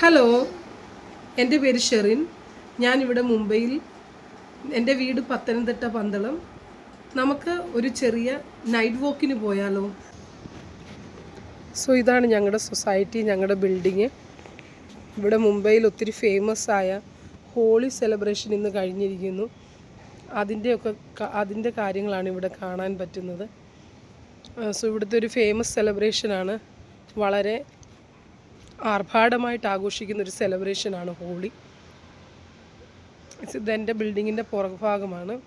Hello എന്റെ പേര് ഷെറിൻ. ഞാനിവിടെ മുംബൈയിൽ എന്റെ വീട് പത്തനംതിട്ട പന്തളം. നമുക്ക് ഒരു ചെറിയ നൈറ്റ് വാക്കിന് പോയാലോ? സോ ഇതാണ് ഞങ്ങളുടെ സൊസൈറ്റി ഞങ്ങളുടെ ബിൽഡിങ് ഇവിടെ മുംബൈയിൽ ഒത്തിരി ഫേമസ് ആയ ഹോളി സെലിബ്രേഷൻ ഇന്ന് കഴിഞ്ഞിരിക്കുന്നു. അതിന്റെയൊക്കെ അതിന്റെ കാര്യങ്ങളാണ് ഇവിടെ കാണാൻ പറ്റുന്നത്. സോ ഇവിടുത്തെ ഒരു ഫേമസ് സെലിബ്രേഷനാണ് വളരെ ആർഭാടമായിട്ട് ആഘോഷിക്കുന്ന ഒരു സെലിബ്രേഷനാണ് ഹോളി. ഇത് എന്റെ ബിൽഡിങ്ങിന്റെ പുറകുഭാഗമാണ്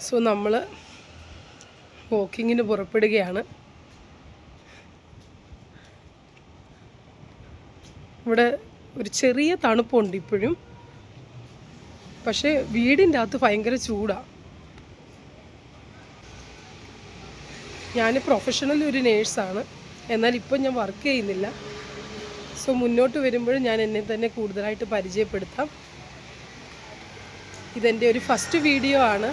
സോ നമ്മൾ വാക്കിങ്ങിന് പുറപ്പെടുകയാണ്. ഇവിടെ ഒരു ചെറിയ തണുപ്പുണ്ട് ഇപ്പോഴും. പക്ഷേ വീടിന്റെ അകത്ത് ഭയങ്കര ചൂടാണ് ഞാൻ പ്രൊഫഷണൽ ഒരു നേഴ്സാണ് എന്നാൽ ഇപ്പോൾ ഞാൻ വർക്ക് ചെയ്യുന്നില്ല. സോ മുന്നോട്ട് വരുമ്പോഴും ഞാൻ എന്നെ തന്നെ കൂടുതലായിട്ട് പരിചയപ്പെടുത്താം. ഇതെന്റെ ഒരു ഫസ്റ്റ് വീഡിയോ ആണ്.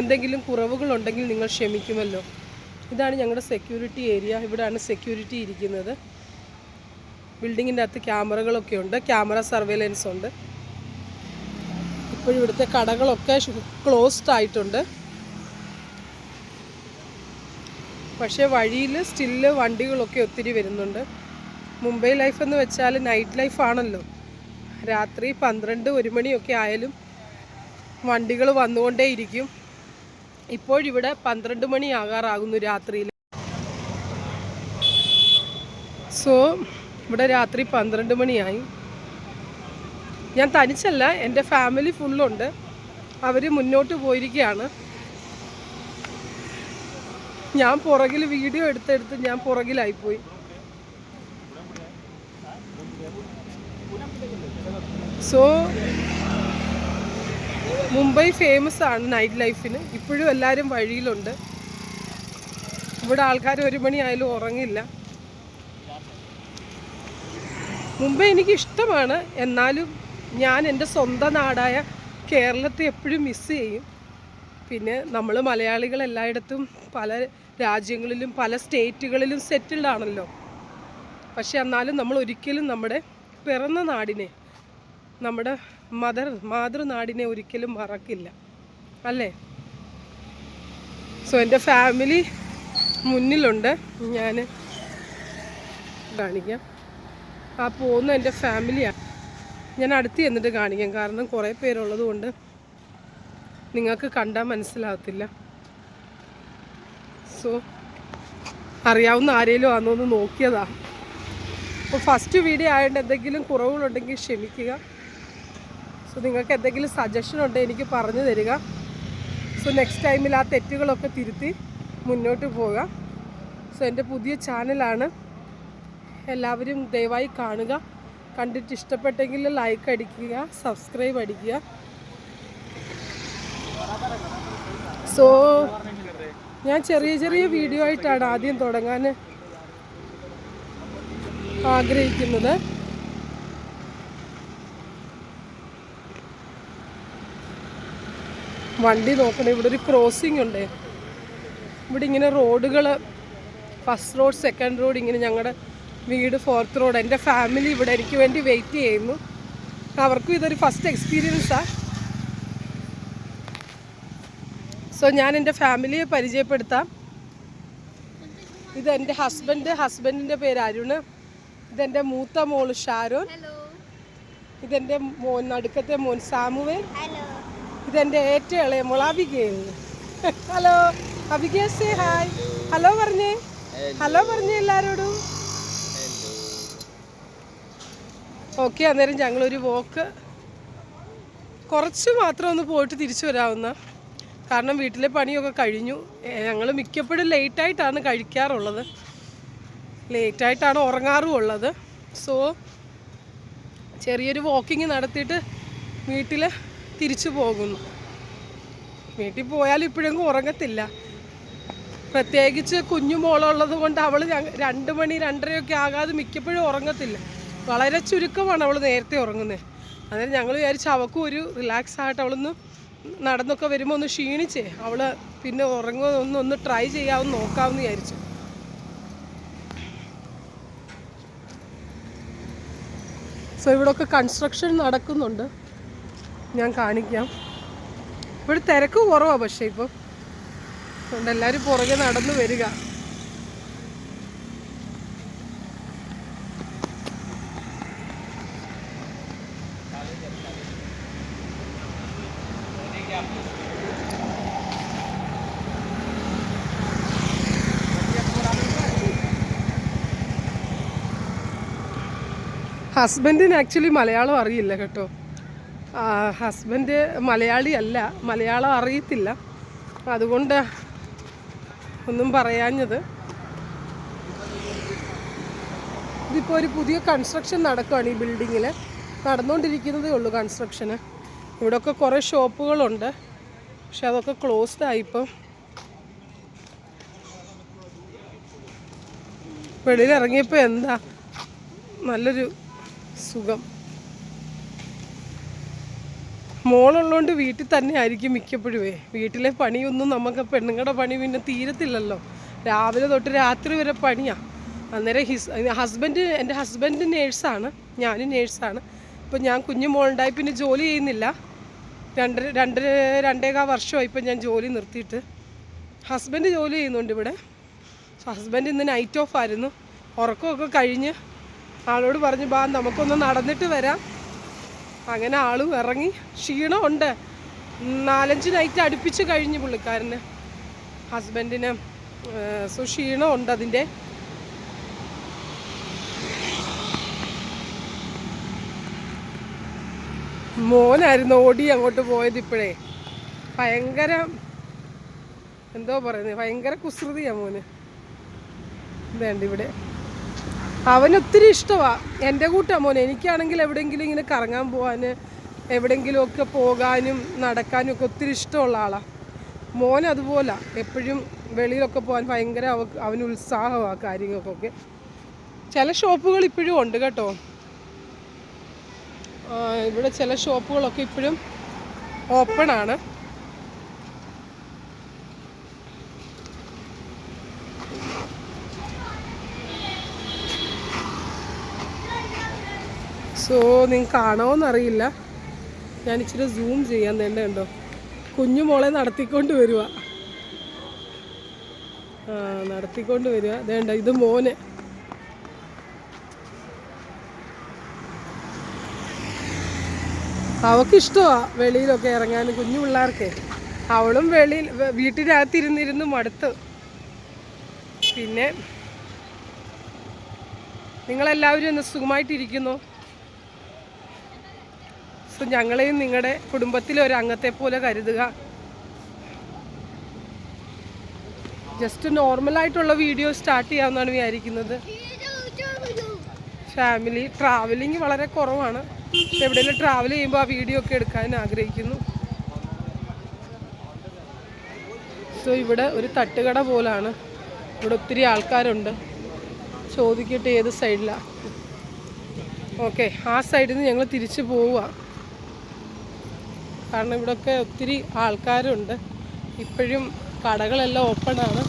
എന്തെങ്കിലും കുറവുകളുണ്ടെങ്കിൽ നിങ്ങൾ ക്ഷമിക്കുമല്ലോ. ഇതാണ് ഞങ്ങളുടെ സെക്യൂരിറ്റി ഏരിയ ഇവിടെയാണ് സെക്യൂരിറ്റി ഇരിക്കുന്നത്. ബിൽഡിങ്ങിന്റെ അകത്ത് ക്യാമറകളൊക്കെ ഉണ്ട്. ക്യാമറ സർവേലൻസ് ഉണ്ട്. ഇപ്പോഴിവിടുത്തെ കടകളൊക്കെ ക്ലോസ്ഡ് ആയിട്ടുണ്ട്. പക്ഷേ വഴിയിൽ സ്റ്റില്ല് വണ്ടികളൊക്കെ ഒത്തിരി വരുന്നുണ്ട്. മുംബൈ ലൈഫ് എന്ന് വെച്ചാൽ നൈറ്റ് ലൈഫ് ആണല്ലോ. രാത്രി പന്ത്രണ്ട് ഒരു മണിയൊക്കെ ആയാലും വണ്ടികൾ വന്നുകൊണ്ടേയിരിക്കും. ഇപ്പോഴിവിടെ പന്ത്രണ്ട് മണി ആകാറാകുന്നു രാത്രിയിൽ സോ ഇവിടെ രാത്രി പന്ത്രണ്ട് മണിയായി. ഞാൻ തനിച്ചല്ല എന്റെ ഫാമിലി ഫുള്ളുണ്ട്. അവർ മുന്നോട്ട് പോയിരിക്കുകയാണ്. ഞാൻ പുറകിൽ വീഡിയോ എടുത്തെടുത്ത് ഞാൻ പുറകിലായിപ്പോയി. സോ മുംബൈ ഫേമസ് ആണ് നൈറ്റ് ലൈഫിന് ഇപ്പോഴും എല്ലാവരും വഴിയിലുണ്ട്. ഇവിടെ ആൾക്കാർ ഒരു മണിയായാലും ഉറങ്ങില്ല. മുംബൈ എനിക്ക് ഇഷ്ടമാണ് എന്നാലും ഞാൻ എന്റെ സ്വന്തം നാടായ കേരളത്തെ എപ്പോഴും മിസ് ചെയ്യും. പിന്നെ നമ്മൾ മലയാളികൾ എല്ലായിടത്തും പല രാജ്യങ്ങളിലും പല സ്റ്റേറ്റുകളിലും സെറ്റിൽഡ് ആണല്ലോ. പക്ഷെ എന്നാലും നമ്മൾ ഒരിക്കലും നമ്മുടെ പിറന്ന നാടിനെ നമ്മുടെ മദർ മാതൃനാടിനെ ഒരിക്കലും മറക്കില്ല. അല്ലേ? സോ എന്റെ ഫാമിലി മുന്നിലുണ്ട്. ഞാൻ കാണിക്കാം. ആ പോകുന്ന എന്റെ ഫാമിലിയാണ് ഞാൻ അടുത്ത് ചെന്നിട്ട് കാണിക്കാം. കാരണം കുറേ പേരുള്ളത് കൊണ്ട് നിങ്ങൾക്ക് കണ്ടാൽ മനസ്സിലാകത്തില്ല. സോ അറിയാവുന്ന ആരെങ്കിലും ആണോ എന്ന് നോക്കിയതാ. അപ്പോൾ ഫസ്റ്റ് വീഡിയോ ആയതുകൊണ്ട് എന്തെങ്കിലും കുറവുകളുണ്ടെങ്കിൽ ക്ഷമിക്കുക. സോ നിങ്ങൾക്ക് എന്തെങ്കിലും സജഷൻ ഉണ്ടെങ്കിൽ എനിക്ക് പറഞ്ഞു തരിക. സോ നെക്സ്റ്റ് ടൈമിൽ ആ തെറ്റുകളൊക്കെ തിരുത്തി മുന്നോട്ട് പോകാം സോ എന്റെ പുതിയ ചാനലാണ് എല്ലാവരും ദയവായി കാണുക. കണ്ടിട്ട് ഇഷ്ടപ്പെട്ടെങ്കിൽ ലൈക്ക് അടിക്കുക സബ്സ്ക്രൈബ് അടിക്കുക. സോ ഞാൻ ചെറിയ ചെറിയ വീഡിയോ ആയിട്ടാണ് ആദ്യം തുടങ്ങാൻ ആഗ്രഹിക്കുന്നത്. വണ്ടി നോക്കണം ഇവിടെ ഒരു ക്രോസിംഗ് ഉണ്ട്. ഇവിടെ ഇങ്ങനെ റോഡുകൾ ഫസ്റ്റ് റോഡ് സെക്കൻഡ് റോഡ് ഇങ്ങനെ ഞങ്ങളുടെ വീട് ഫോർത്ത് റോഡ് എന്റെ ഫാമിലി ഇവിടെ എനിക്ക് വേണ്ടി വെയിറ്റ് ചെയ്യുന്നു. അവർക്കും ഇതൊരു ഫസ്റ്റ് എക്സ്പീരിയൻസാണ് സോ ഞാൻ എന്റെ ഫാമിലിയെ പരിചയപ്പെടുത്താം. ഇത് എന്റെ ഹസ്ബൻഡ് ഹസ്ബൻഡിന്റെ പേര് അരുണ് ഇതെന്റെ മൂത്ത മോൾ ഷാരോൻ ഇതെന്റെ മോൻ നടുക്കത്തെ മോൻ സാമുവേൽ. ഇതെന്റെ ഏറ്റവും ഇളയ മോൾ Abigail hello Abigail say hi hello പറഞ്ഞേ. ഹലോ പറഞ്ഞേ എല്ലാവരോടും ഓക്കെ അന്നേരം ഞങ്ങളൊരു വോക്ക് കുറച്ച് മാത്രം ഒന്ന് പോയിട്ട് തിരിച്ചു വരാവുന്ന. കാരണം വീട്ടിലെ പണിയൊക്കെ കഴിഞ്ഞു. ഞങ്ങൾ മിക്കപ്പോഴും ലേറ്റായിട്ടാണ് കഴിക്കാറുള്ളത്. ലേറ്റായിട്ടാണ് ഉറങ്ങാറും ഉള്ളത് സോ ചെറിയൊരു വാക്കിങ് നടത്തിയിട്ട് വീട്ടിൽ തിരിച്ചു പോകുന്നു. വീട്ടിൽ പോയാൽ ഇപ്പോഴെങ്കിലും ഉറങ്ങത്തില്ല. പ്രത്യേകിച്ച് കുഞ്ഞു മോളുള്ളത് കൊണ്ട് അവൾ രണ്ട് മണി രണ്ടരയൊക്കെ ആകാതെ മിക്കപ്പോഴും ഉറങ്ങത്തില്ല. വളരെ ചുരുക്കമാണ് അവൾ നേരത്തെ ഉറങ്ങുന്നത് അന്നേരം ഞങ്ങൾ വിചാരിച്ചു അവൾക്കും ഒരു റിലാക്സ് ആയിട്ട് അവളൊന്ന് നടന്നൊക്കെ വരുമ്പോൾ ഒന്ന് ക്ഷീണിച്ചേ. അവൾ പിന്നെ ഉറങ്ങുമോ ഒന്ന് ഒന്ന് ട്രൈ ചെയ്യാമെന്ന് നോക്കാമെന്ന് വിചാരിച്ചു. സോ ഇവിടെയൊക്കെ കൺസ്ട്രക്ഷൻ നടക്കുന്നുണ്ട്. ഞാൻ കാണിക്കാം. ഇവിടെ തിരക്ക് കുറവാണ് പക്ഷേ ഇപ്പം. അതുകൊണ്ട് എല്ലാവരും പുറകെ നടന്നു വരിക. ഹസ്ബൻഡിന് ആക്ച്വലി മലയാളം അറിയില്ല കേട്ടോ. ഹസ്ബൻഡ് മലയാളി അല്ല. മലയാളം അറിയത്തില്ല. അതുകൊണ്ട് ഒന്നും പറയാഞ്ഞത്. ഇതിപ്പോൾ ഒരു പുതിയ കൺസ്ട്രക്ഷൻ നടക്കുകയാണ് ഈ ബിൽഡിങ്ങിൽ നടന്നുകൊണ്ടിരിക്കുന്നതേ ഉള്ളൂ കൺസ്ട്രക്ഷന് ഇവിടെയൊക്കെ കുറേ ഷോപ്പുകളുണ്ട്. പക്ഷെ അതൊക്കെ ക്ലോസ്ഡ് ആയിപ്പം വെളിയിലിറങ്ങിയപ്പോൾ എന്താ? നല്ലൊരു സുഖം. മോളുള്ളതുകൊണ്ട് വീട്ടിൽ തന്നെ ആയിരിക്കും മിക്കപ്പോഴുമേ വീട്ടിലെ പണിയൊന്നും നമുക്ക് പെണ്ണുങ്ങളുടെ പണി പിന്നെ തീരത്തില്ലല്ലോ. രാവിലെ തൊട്ട് രാത്രി വരെ പണിയാണ് അന്നേരം ഹിസ് ഹസ്ബൻഡ് എന്റെ ഹസ്ബൻഡ് നേഴ്സാണ്. ഞാനും നേഴ്സാണ്. ഇപ്പം ഞാൻ കുഞ്ഞു മോളുണ്ടായി പിന്നെ ജോലി ചെയ്യുന്നില്ല. രണ്ടര രണ്ടര രണ്ടേകാ വർഷമായി ഇപ്പം ഞാൻ ജോലി നിർത്തിയിട്ട്. ഹസ്ബൻഡ് ജോലി ചെയ്യുന്നുണ്ട് ഇവിടെ. ഹസ്ബൻഡ് ഇന്ന് നൈറ്റ് ഓഫ് ആയിരുന്നു. ഉറക്കമൊക്കെ കഴിഞ്ഞ് ആളോട് പറഞ്ഞു ബാ നമുക്കൊന്ന് നടന്നിട്ട് വരാം. അങ്ങനെ ആളും ഇറങ്ങി. ക്ഷീണമുണ്ട്. നാലഞ്ച് നൈറ്റ് അടുപ്പിച്ച് കഴിഞ്ഞു പുള്ളിക്കാരന്. ഹസ്ബൻഡിന് സോ ക്ഷീണമുണ്ട് അതിന്റെ. മോനായിരുന്നു ഓടി അങ്ങോട്ട് പോയത് ഇപ്പോഴേ. ഭയങ്കര എന്തോ പറയുന്നത് ഭയങ്കര കുസൃതിയാണ് മോന്. ഇതേണ്ട ഇവിടെ. അവന് ഒത്തിരി ഇഷ്ടമാണ് എന്റെ കൂട്ടാ മോനെ എനിക്കാണെങ്കിൽ എവിടെയെങ്കിലും ഇങ്ങനെ കറങ്ങാൻ പോകാൻ എവിടെയെങ്കിലുമൊക്കെ പോകാനും നടക്കാനും ഒക്കെ ഒത്തിരി ഇഷ്ടമുള്ള ആളാണ് മോൻ അതുപോലെ. എപ്പോഴും വെളിയിലൊക്കെ പോകാൻ ഭയങ്കര അവ അവന് ഉത്സാഹമാണ് കാര്യങ്ങൾക്കൊക്കെ. ചില ഷോപ്പുകൾ ഇപ്പോഴും ഉണ്ട് കേട്ടോ. ഇവിടെ ചില ഷോപ്പുകളൊക്കെ ഇപ്പോഴും ഓപ്പൺ ആണ് സോ നിങ്ങൾക്ക് കാണുമോയെന്നറിയില്ല ഞാൻ ഇച്ചിരി സൂം ചെയ്യാൻ തന്നെ ഉണ്ടോ കുഞ്ഞു മോളെ നടത്തിക്കൊണ്ട് വരിക ആ നടത്തിക്കൊണ്ട് വരിക വേണ്ട ഇത് മോന്. അവക്കിഷ്ടമാ വെളിയിലൊക്കെ ഇറങ്ങാൻ കുഞ്ഞു പിള്ളേർക്ക്. അവളും വെളിയിൽ വീട്ടിനകത്തിരുന്നിരുന്ന് മടുത്ത്. പിന്നെ നിങ്ങളെല്ലാവരും ഒന്ന് സുഖമായിട്ടിരിക്കുന്നു? സോ ഞങ്ങളെയും നിങ്ങളുടെ കുടുംബത്തിലെ ഒരു അംഗത്തെ പോലെ കരുതുക. ജസ്റ്റ് നോർമലായിട്ടുള്ള വീഡിയോ സ്റ്റാർട്ട് ചെയ്യാമെന്നാണ് വിചാരിക്കുന്നത്. ഫാമിലി ട്രാവലിംഗ് വളരെ കുറവാണ്. എവിടെയെങ്കിലും ട്രാവൽ ചെയ്യുമ്പോൾ ആ വീഡിയോ ഒക്കെ എടുക്കാൻ ആഗ്രഹിക്കുന്നു. സോ ഇവിടെ ഒരു തട്ടുകട പോലാണ്. ഇവിടെ ഒത്തിരി ആൾക്കാരുണ്ട്. ചോദിക്കട്ടെ ഏത് സൈഡിലാണ് ഓക്കെ ആ സൈഡിൽ നിന്ന് ഞങ്ങൾ തിരിച്ചു പോവുക. കാരണം ഇവിടെയൊക്കെ ഒത്തിരി ആൾക്കാരുണ്ട്. ഇപ്പോഴും കടകളെല്ലാം ഓപ്പണാണ്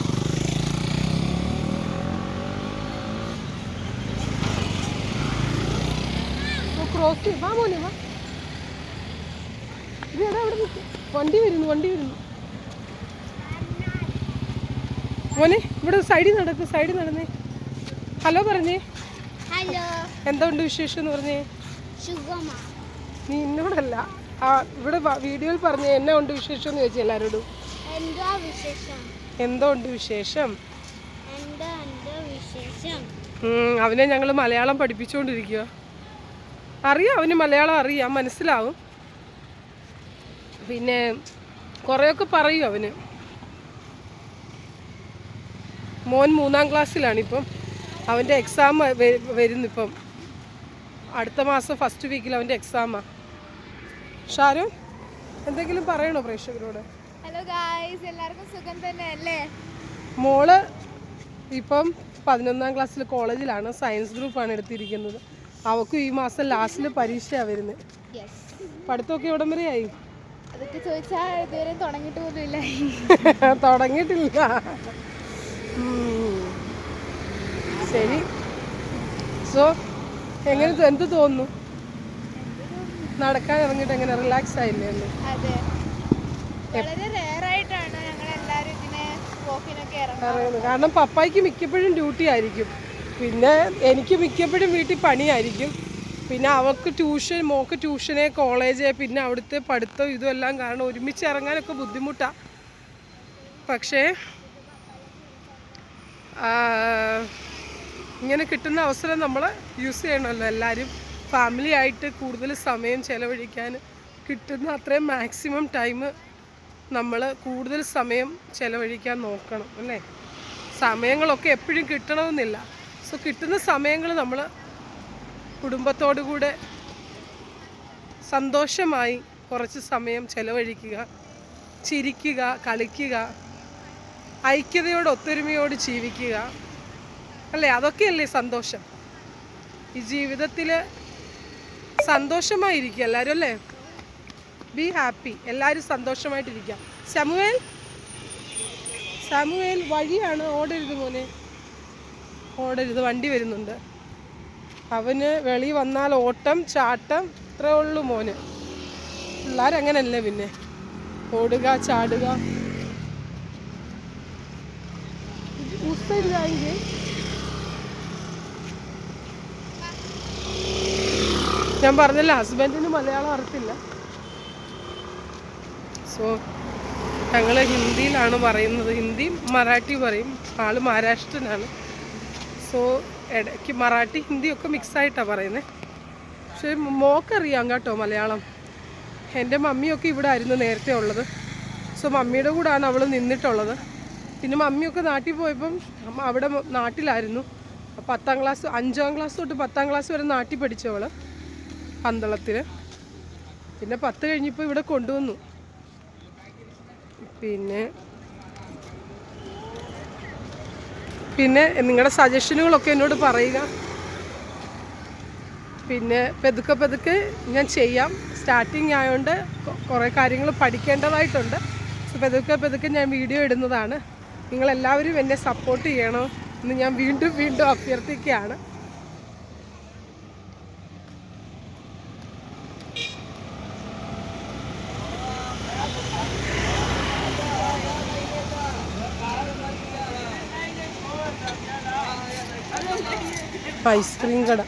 ക്രോസ് വാ മോനെ വാ. ഇത് അവിടെ. വണ്ടി വരുന്നു വണ്ടി വരുന്നു. മോനെ ഇവിടെ സൈഡിൽ നടക്ക് സൈഡിൽ നടന്നേ. ഹലോ പറഞ്ഞേ. ഹലോ എന്താ ഉണ്ട് വിശേഷം എന്ന് പറഞ്ഞേ? നീ എന്നോടല്ല ആ ഇവിടെ വീഡിയോയിൽ പറഞ്ഞ എന്നെ ഉണ്ട് വിശേഷം എന്ന് ചോദിച്ചു എല്ലാവരോടും എന്താ ഉണ്ട് വിശേഷം? അവനെ ഞങ്ങൾ മലയാളം പഠിപ്പിച്ചുകൊണ്ടിരിക്കുക അറിയാം അവന് മലയാളം അറിയാം മനസ്സിലാവും. പിന്നെ കുറേയൊക്കെ പറയും അവന്. മോൻ മൂന്നാം ക്ലാസ്സിലാണിപ്പം. അവന്റെ എക്സാം വരുന്നിപ്പം. അടുത്ത മാസം ഫസ്റ്റ് വീക്കിൽ അവന്റെ എക്സാമാണ് ഷാരു എന്തെങ്കിലും പറയണോ പ്രേക്ഷകരോട്? ഹലോ ഗായ്സ് എല്ലാവർക്കും സുഖം തന്നെ അല്ലേ മോൾ ഇപ്പം പതിനൊന്നാം ക്ലാസ്സിൽ കോളേജിലാണ് സയൻസ് ഗ്രൂപ്പാണ് എടുത്തിരിക്കുന്നത്. അവക്കും ഈ മാസം ലാസ്റ്റിൽ പരീക്ഷയാണ് വരുന്നത്. പഠിത്തമൊക്കെ എവിടം വരെയായി? അതൊക്കെ ചോദിച്ചാൽ ഇതുവരെ തുടങ്ങിയിട്ട് പോലും ഇല്ല തുടങ്ങിയിട്ടില്ല ശരി. സോ എങ്ങനെ എന്ത് തോന്നുന്നു? നടക്കാൻ ഇറങ്ങിട്ട് എങ്ങനെ റിലാക്സ് ആയില്ലേ? ഒന്ന് അതെ. വളരെ റെയർ ആയിട്ടാണ് ഞങ്ങൾ എല്ലാവരും ഇങ്ങനെ വോക്കിനൊക്കെ ഇറങ്ങുന്നത്. കാരണം പപ്പായ്ക്ക് മിക്കപ്പോഴും ഡ്യൂട്ടി ആയിരിക്കും. പിന്നെ എനിക്ക് മിക്കപ്പോഴും വീട്ടിൽ പണിയായിരിക്കും. പിന്നെ അവൾക്ക് ട്യൂഷൻ മോക്ക് ട്യൂഷനെ കോളേജ് പിന്നെ അവിടുത്തെ പഠിത്തം ഇതുമെല്ലാം കാരണം ഒരുമിച്ച് ഇറങ്ങാനൊക്കെ ബുദ്ധിമുട്ടാണ് പക്ഷേ ഇങ്ങനെ കിട്ടുന്ന അവസരം നമ്മൾ യൂസ് ചെയ്യണമല്ലോ എല്ലാവരും ഫാമിലി ആയിട്ട് കൂടുതൽ സമയം ചിലവഴിക്കാൻ കിട്ടുന്ന അത്രയും മാക്സിമം ടൈം നമ്മൾ കൂടുതൽ സമയം ചിലവഴിക്കാൻ നോക്കണം അല്ലേ? സമയങ്ങളൊക്കെ എപ്പോഴും കിട്ടണമെന്നില്ല. സോ കിട്ടുന്ന സമയങ്ങൾ നമ്മൾ കുടുംബത്തോടു കൂടെ സന്തോഷമായി കുറച്ച് സമയം ചിലവഴിക്കുക ചിരിക്കുക കളിക്കുക ഐക്യതയോട് ഒത്തൊരുമയോട് ജീവിക്കുക അല്ലേ? അതൊക്കെയല്ലേ സന്തോഷം. ഈ ജീവിതത്തിൽ സന്തോഷമായിരിക്കുക എല്ലാവരും അല്ലേ? ബി ഹാപ്പി എല്ലാവരും സന്തോഷമായിട്ടിരിക്കുക ശമുവേൽ സാമുവേൽ വഴിയാണ് ഓടരുത് മോനെ. ഓടരുത് വണ്ടി വരുന്നുണ്ട്. അവന് വെളി വന്നാൽ ഓട്ടം ചാട്ടം ഇത്രേ ഉള്ളൂ മോന്. പിള്ളേരങ്ങനല്ലേ പിന്നെ? ഓടുക ചാടുക. उस ഞാൻ പറഞ്ഞില്ല ഹസ്ബൻഡിന് മലയാളം അറിയത്തില്ല. സോ ഞങ്ങൾ ഹിന്ദിയിലാണ് പറയുന്നത്. ഹിന്ദി മറാഠി പറയും. ആൾ മഹാരാഷ്ട്രനാണ്. സോ ഇടയ്ക്ക് മറാഠി ഹിന്ദി ഒക്കെ മിക്സ് ആയിട്ടാണ് പറയുന്നത് പക്ഷേ മോക്കറിയാം കേട്ടോ മലയാളം. എന്റെ മമ്മിയൊക്കെ ഇവിടെ ആയിരുന്നു നേരത്തെ ഉള്ളത്. സോ മമ്മിയുടെ കൂടാണ് അവൾ നിന്നിട്ടുള്ളത്. പിന്നെ മമ്മിയൊക്കെ നാട്ടിൽ പോയപ്പം അവിടെ നാട്ടിലായിരുന്നു. പത്താം ക്ലാസ് അഞ്ചാം ക്ലാസ് തൊട്ട് പത്താം ക്ലാസ് വരെ നാട്ടിൽ പഠിച്ചവൾ പന്തളത്തിൽ പിന്നെ പത്ത് കഴിഞ്ഞപ്പോൾ ഇവിടെ കൊണ്ടുവന്നു. പിന്നെ പിന്നെ നിങ്ങളുടെ സജഷനുകളൊക്കെ എന്നോട് പറയുക. പിന്നെ പെതുക്കെ പെതുക്കെ ഞാൻ ചെയ്യാം. സ്റ്റാർട്ടിങ് ആയതുകൊണ്ട് കുറേ കാര്യങ്ങൾ പഠിക്കേണ്ടതായിട്ടുണ്ട്. പെതുക്കെ പെതുക്കെ ഞാൻ വീഡിയോ ഇടുന്നതാണ്. നിങ്ങളെല്ലാവരും എന്നെ സപ്പോർട്ട് ചെയ്യണം. എന്ന് ഞാൻ വീണ്ടും വീണ്ടും അഭ്യർത്ഥിക്കുകയാണ്. ഐസ്ക്രീം കട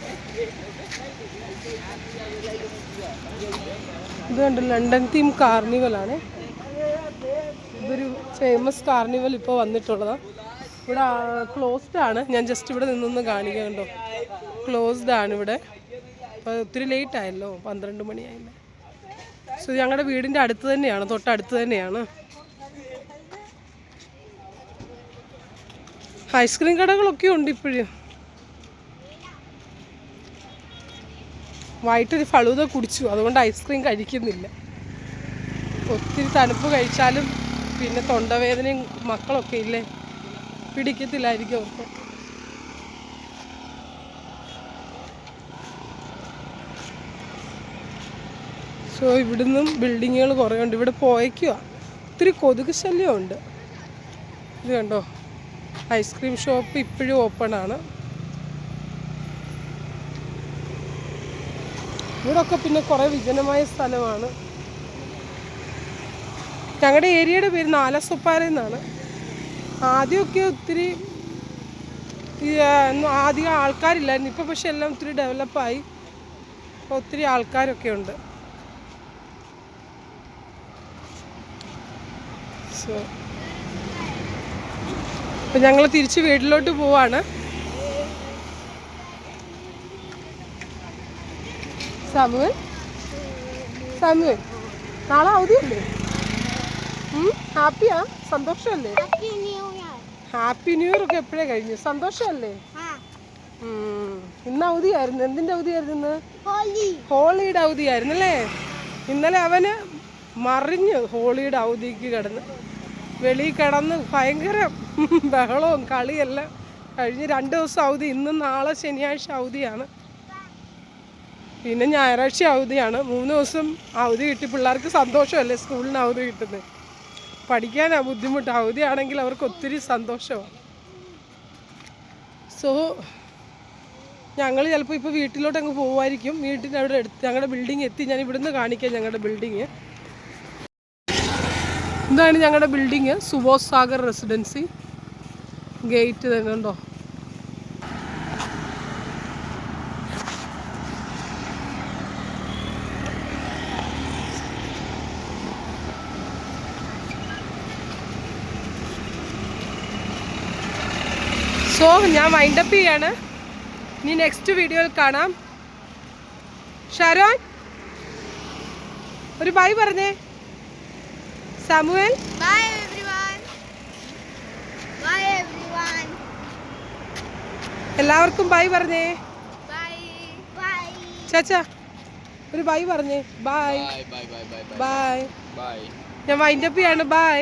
ഇത് കണ്ട് ലണ്ടൻ തീം കാർണിവലാണ് ഇതൊരു ഫേമസ് കാർണിവൽ ഇപ്പോൾ വന്നിട്ടുള്ളതാണ് ഇവിടെ ക്ലോസ്ഡ് ആണ്. ഞാൻ ജസ്റ്റ് ഇവിടെ നിന്നൊന്ന് കാണിക്കുക കണ്ടോ. ക്ലോസ്ഡ് ആണ് ഇവിടെ. ഒത്തിരി ലേറ്റ് ആയല്ലോ പന്ത്രണ്ട് മണിയായില്ലേ. സോ ഞങ്ങളുടെ വീടിന്റെ അടുത്ത് തന്നെയാണ് തൊട്ടടുത്ത് തന്നെയാണ്. ഐസ്ക്രീം കടകളൊക്കെ ഉണ്ട് ഇപ്പോഴും. വൈകിട്ടൊരു ഫളൂത കുടിച്ചു. അതുകൊണ്ട് ഐസ്ക്രീം കഴിക്കുന്നില്ല. ഒത്തിരി തണുപ്പ് കഴിച്ചാലും പിന്നെ തൊണ്ടവേദനയും മക്കളൊക്കെ ഇല്ലേ? പിടിക്കത്തില്ലായിരിക്കും അവർക്ക്. സോ ഇവിടുന്നും ബിൽഡിങ്ങുകൾ കുറേ ഉണ്ട് ഇവിടെ പോയേക്കുക ഒത്തിരി കൊതുക് ശല്യമുണ്ട്. ഇത് കണ്ടോ? ഐസ്ക്രീം ഷോപ്പ് ഇപ്പോഴും ഓപ്പൺ ആണ്. ഇവിടൊക്കെ പിന്നെ കുറേ വിജനമായ സ്ഥലമാണ്. ഞങ്ങളുടെ ഏരിയയുടെ പേര് നാലസൊപ്പാര എന്നാണ് ആദ്യമൊക്കെ ഒത്തിരി അധികം ആൾക്കാരില്ലായിരുന്നു. ഇപ്പോൾ പക്ഷെ എല്ലാം ഒത്തിരി ഡെവലപ്പായി. ഒത്തിരി ആൾക്കാരൊക്കെ ഉണ്ട്. സോ അപ്പം ഞങ്ങൾ തിരിച്ച് വീട്ടിലോട്ട് പോവാണ്. സാമുവൽ? സാമുവൽ നാളെ അവധിയല്ലേ ഹാപ്പിയാ? സന്തോഷമല്ലേ ഹാപ്പി ന്യൂ ഇയർ ഒക്കെ എപ്പോഴേ കഴിഞ്ഞു? സന്തോഷമല്ലേ. ഇന്ന് അവധിയായിരുന്നു. എന്തിന്റെ അവധിയായിരുന്നു ഇന്ന്? ഹോളിയുടെ അവധിയായിരുന്നു അല്ലേ? ഇന്നലെ അവന് മറിഞ്ഞ് ഹോളിയുടെ അവധിക്ക് കിടന്ന് വെളിയിൽ കിടന്ന് ഭയങ്കര ബഹളവും കളിയെല്ലാം കഴിഞ്ഞ് രണ്ട് ദിവസം അവധി. ഇന്നും നാളെ ശനിയാഴ്ച അവധിയാണ്. പിന്നെ ഞായറാഴ്ച അവധിയാണ്. മൂന്ന് ദിവസം അവധി കിട്ടി. പിള്ളേർക്ക് സന്തോഷമല്ലേ? സ്കൂളിന് അവധി കിട്ടുന്നത്. പഠിക്കാനാ ബുദ്ധിമുട്ട്. അവധിയാണെങ്കിൽ അവർക്ക് ഒത്തിരി സന്തോഷമാണ്. സോ ഞങ്ങൾ ചിലപ്പോൾ ഇപ്പോൾ വീട്ടിലോട്ട് അങ്ങ് പോകുമായിരിക്കും വീട്ടിന്റെ അവിടെ എടുത്ത് ഞങ്ങളുടെ ബിൽഡിംഗ് എത്തി. ഞാൻ ഇവിടുന്ന് കാണിക്കാം ഞങ്ങളുടെ ബിൽഡിങ് ഇതാണ് ഞങ്ങളുടെ ബിൽഡിങ് സുബോസ് സാഗർ റെസിഡൻസി ഗേറ്റ് തന്നെ ഉണ്ടോ സോ ഞാൻ വൈൻഡപ്പ് ചെയ്യാണ്. ഇനി നെക്സ്റ്റ് വീഡിയോയിൽ കാണാം. ഷരോൻ ഒരു ബൈ പറഞ്ഞേ. Samuel. Bye everyone bye everyone എല്ലാവർക്കും ബൈ പറഞ്ഞേ. ബൈ ബൈ ചാച്ചാ ഒരു ബൈ പറഞ്ഞേ. Bye bye bye. ബൈ. ഞാൻ വൈൻഡപ്പ് ചെയ്യാണ്. ബൈ